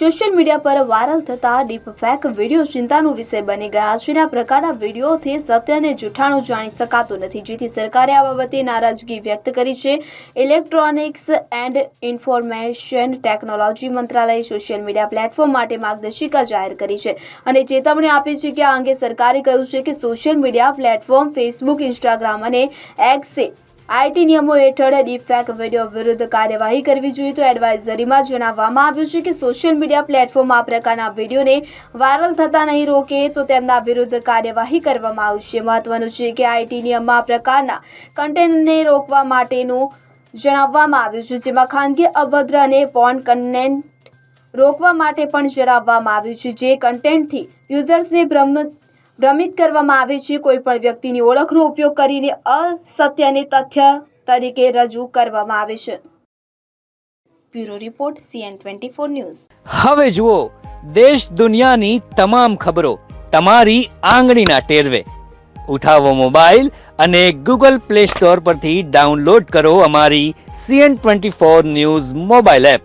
Social media પર viral થતા deep fake video ચિંતાનો વિષય બની ગયા છે આ પ્રકારના વિડીયોથી સત્ય અને જૂઠાણું જાણી શકાતું નથી. જેથી સરકારે આ બાબતે નારાજગી વ્યક્ત કરી છે. ઇલેક્ટ્રોનિક્સ એન્ડ ઇન્ફોર્મેશન ટેકનોલોજી મંત્રાલયે સોશિયલ મીડિયા પ્લેટફોર્મ માટે માર્ગદર્શિકા જાહેર કરી છે અને ચેતવણી આપી છે કે આ અંગે સરકારે કહ્યું છે કે social media platform Facebook, Instagram અને એક્સે આઈટી નિયમો હેઠળ ડીફેક વીડિયો વિરુદ્ધ કાર્યવાહી કરવી જોઈએ તો એડવાઇઝરીમાં જણાવવામાં આવ્યું છે કે સોશિયલ મીડિયા પ્લેટફોર્મ આ પ્રકારના વિડીયોને વાયરલ થતા નહીં રોકે તો તેમના વિરુદ્ધ કાર્યવાહી કરવામાં આવશે. મહત્વનું છે કે આઈટી નિયમમાં આ પ્રકારના કન્ટેન્ટને રોકવા માટેનું જણાવવામાં આવ્યું છે, જેમાં ખાનગી અભદ્ર અને પોન કન્ટેન્ટ રોકવા માટે પણ જણાવવામાં આવ્યું છે, જે કન્ટેન્ટથી યુઝર્સને ભ્રમ ભ્રમિત કરવામાં આવે છે. કોઈપણ વ્યક્તિની ઓળખનો ઉપયોગ કરીને અસત્યને તથ્ય તરીકે રજૂ કરવામાં આવે છે. Bureau report, CN twenty four news. હવે જુઓ, દેશ દુનિયાની તમામ ખબરો તમારી આંગળીના ટેરવે. ઉઠાવો મોબાઈલ અને ગૂગલ પ્લે સ્ટોર પરથી ડાઉનલોડ કરો અમારી CN twenty four news mobile app.